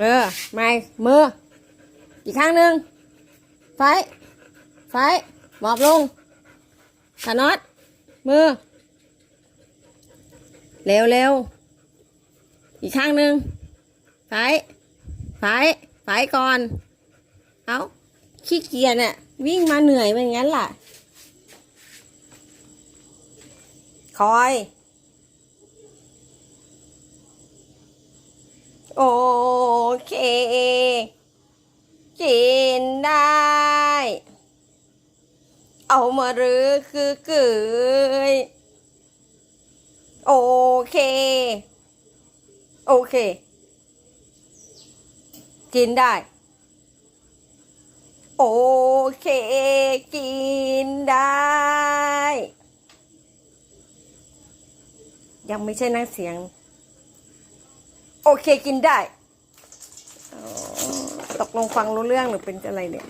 เออไม่มือ อีกข้างหนึ่งไฟ ไฟ หมอบลงขานอดมือ เร็วเร็วอีกข้างหนึ่งไฟ ไฟ ไฟก่อน เอาขี้เกียจเนี่ยวิ่งมาเหนื่อยมันงั้นล่ะ คอย โอ้ เค กินได้ เอามาหรือคือเกยโอเค โอเค กินได้ โอเค กินได้ ยังไม่ใช่นักเสียง โอเคกินได้ ตกลงฟังรู้เรื่องหรือเป็นอะไรเนี่ย